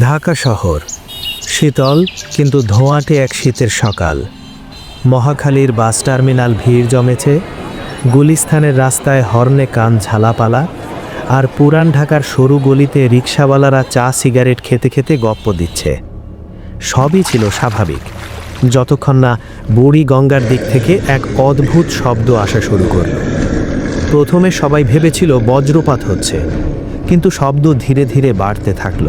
ঢাকা শহর। শীতল, কিন্তু ধোঁয়াটে এক শীতের সকাল। মহাখালীর বাস টার্মিনাল ভিড় জমেছে গুলিস্থানের রাস্তায় হর্নে কান ঝালাপালা, আর পুরান ঢাকার সরু গলিতে রিক্সাওয়ালারা চা সিগারেট খেতে খেতে গপ্প দিচ্ছে। সবই ছিল স্বাভাবিক, যতক্ষণ না বুড়ি গঙ্গার দিক থেকে এক অদ্ভুত শব্দ আসা শুরু করল। প্রথমে সবাই ভেবেছিল বজ্রপাত হচ্ছে, কিন্তু শব্দ ধীরে ধীরে বাড়তে থাকল।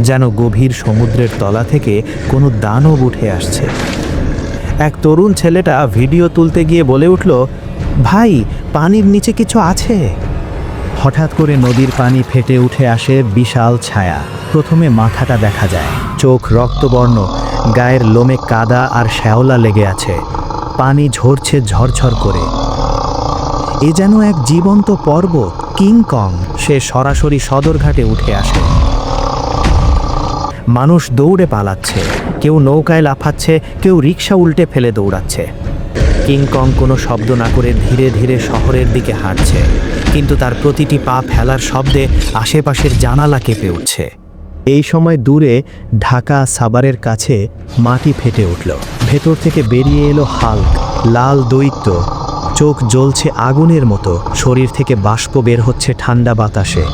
যেন গভীর সমুদ্রের তলা থেকে কোনো দানব উঠে আসছে। এক তরুণ ছেলেটা ভিডিও তুলতে গিয়ে বলে উঠল, ভাই, পানির নিচে কিছু আছে? হঠাৎ করে নদীর পানি ফেটে উঠে আসে বিশাল ছায়া। প্রথমে মাথাটা দেখা যায়, চোখ রক্তবর্ণ, গায়ের লোমে কাদা আর শ্যাওলা লেগে আছে। পানি ঝরছে ঝরঝর করে। এ যেন এক জীবন্ত পর্বত কিংকং সে সরাসরি সদরঘাটে উঠে আসে। মানুষ দৌড়ে পালাচ্ছে, কেউ নৌকায় লাফাচ্ছে, কেউ রিক্সা উল্টে ফেলে দৌড়াচ্ছে। কিংকং কোনো শব্দ না করে ধীরে ধীরে শহরের দিকে হাঁটছে, কিন্তু তার প্রতিটি পা ফেলার শব্দে আশেপাশের জানালা কেঁপে উঠছে। এই সময় দূরে ঢাকা সাবারের কাছে মাটি ফেটে উঠল। ভেতর থেকে বেরিয়ে এলো হাল্ক, লাল দৈত্য। চোখ জ্বলছে আগুনের মতো, শরীর থেকে বাষ্প বের হচ্ছে ঠান্ডা বাতাসে।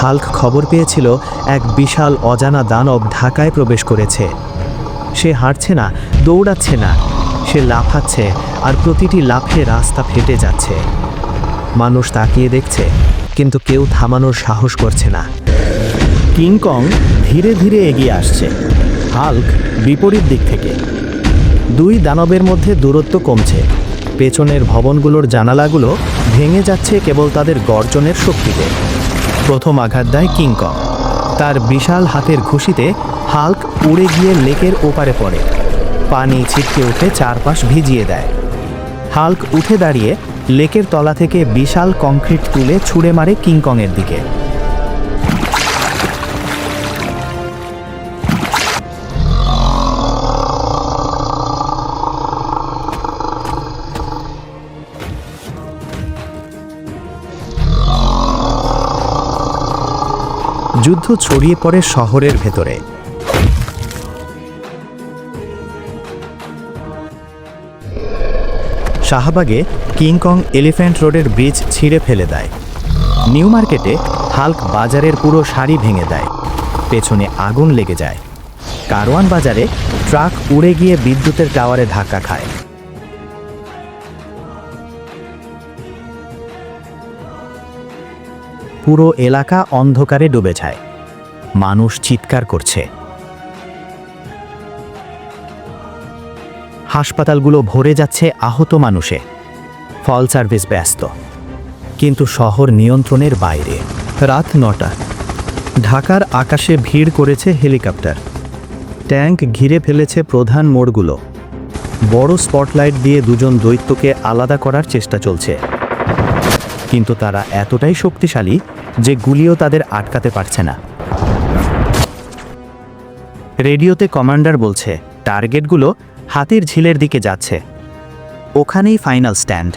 হাল্ক খবর পেয়েছিল, এক বিশাল অজানা দানব ঢাকায় প্রবেশ করেছে। সে হাঁটছে না, দৌড়াচ্ছে না, সে লাফাচ্ছে আর প্রতিটি লাফে রাস্তা ফেটে যাচ্ছে। মানুষ তাকিয়ে দেখছে, কিন্তু কেউ থামানোর সাহস করছে না। কিংকং ধীরে ধীরে এগিয়ে আসছে, হাল্ক বিপরীত দিক থেকে। দুই দানবের মধ্যে দূরত্ব কমছে, পেছনের ভবনগুলোর জানালাগুলো ভেঙে যাচ্ছে কেবল তাদের গর্জনের শক্তিতে। প্রথম আঘাত দেয় কিংকং তার বিশাল হাতের ঘুষিতে হাল্ক উড়ে গিয়ে লেকের ওপারে পড়ে। পানি ছিটকে উঠে চারপাশ ভিজিয়ে দেয়। হাল্ক উঠে দাঁড়িয়ে লেকের তলা থেকে বিশাল কংক্রিট তুলে ছুঁড়ে মারে কিংকংয়ের দিকে। যুদ্ধ ছড়িয়ে পড়ে শহরের ভেতরে। শাহবাগে কিংকং এলিফ্যান্ট রোডের ব্রিজ ছিঁড়ে ফেলে দেয়। নিউ মার্কেটে হাল্ক বাজারের পুরো শাড়ি ভেঙে দেয়। পেছনে আগুন লেগে যায়। কারওয়ান বাজারে ট্রাক উড়ে গিয়ে বিদ্যুতের টাওয়ারে ধাক্কা খায়। পুরো এলাকা অন্ধকারে ডুবে যায়। মানুষ চিৎকার করছে। হাসপাতালগুলো ভরে যাচ্ছে আহত মানুষে। ফল সার্ভিস ব্যস্ত। কিন্তু শহর নিয়ন্ত্রণের বাইরে। রাত নটা। ঢাকার আকাশে ভিড় করেছে হেলিকপ্টার। ট্যাঙ্ক ঘিরে ফেলেছে প্রধান মোড়গুলো। বড় স্পটলাইট দিয়ে দুজন দৈত্যকে আলাদা করার চেষ্টা চলছে। কিন্তু তারা এতটাই শক্তিশালী যে গুলিও তাদের আটকাতে পারছে না। রেডিওতে কমান্ডার বলছে, টার্গেটগুলো হাতির ঝিলের দিকে যাচ্ছে। ওখানেই ফাইনাল স্ট্যান্ড।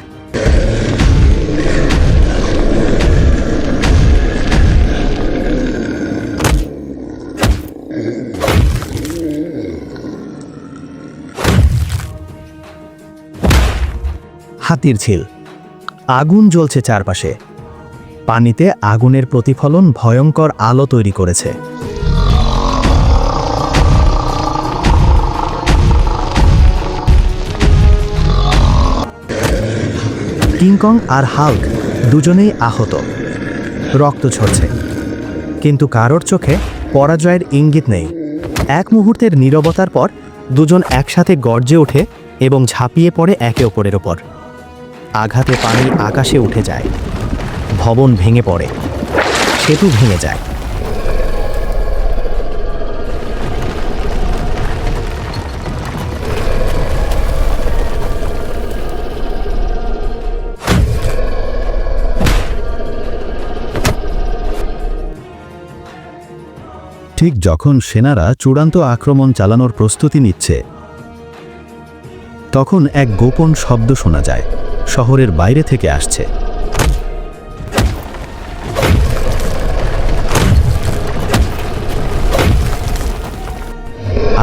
হাতির ঝিল। আগুন জ্বলছে চারপাশে। পানিতে আগুনের প্রতিফলন ভয়ঙ্কর আলো তৈরি করেছে। কিংকং আর হাল্ক দুজনেই আহত। রক্ত ঝরছে। কিন্তু কারোর চোখে পরাজয়ের ইঙ্গিত নেই। এক মুহূর্তের নীরবতার পর দুজন একসাথে গর্জে ওঠে এবং ঝাঁপিয়ে পড়ে একে অপরের ওপর। আঘাতে পানি আকাশে উঠে যায়। ভবন ভেঙে পড়ে। সেতু ভেঙে যায়। ঠিক যখন সেনারা চূড়ান্ত আক্রমণ চালানোর প্রস্তুতি নিচ্ছে, তখন এক গোপন শব্দ শোনা যায়, শহরের বাইরে থেকে আসছে।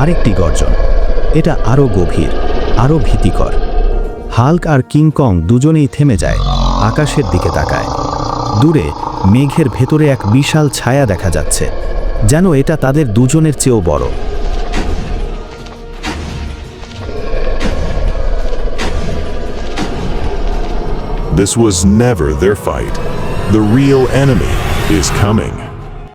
আরেকটি গর্জন এটা আরও গভীর আরও ভীতিকর হাল্ক আর কিংকং দুজনেই থেমে যায়, আকাশের দিকে তাকায় দূরে, মেঘের ভেতরে এক বিশাল ছায়া দেখা যাচ্ছে, যেন এটা তাদের দুজনের চেয়েও বড় This was never their fight. The real enemy is coming.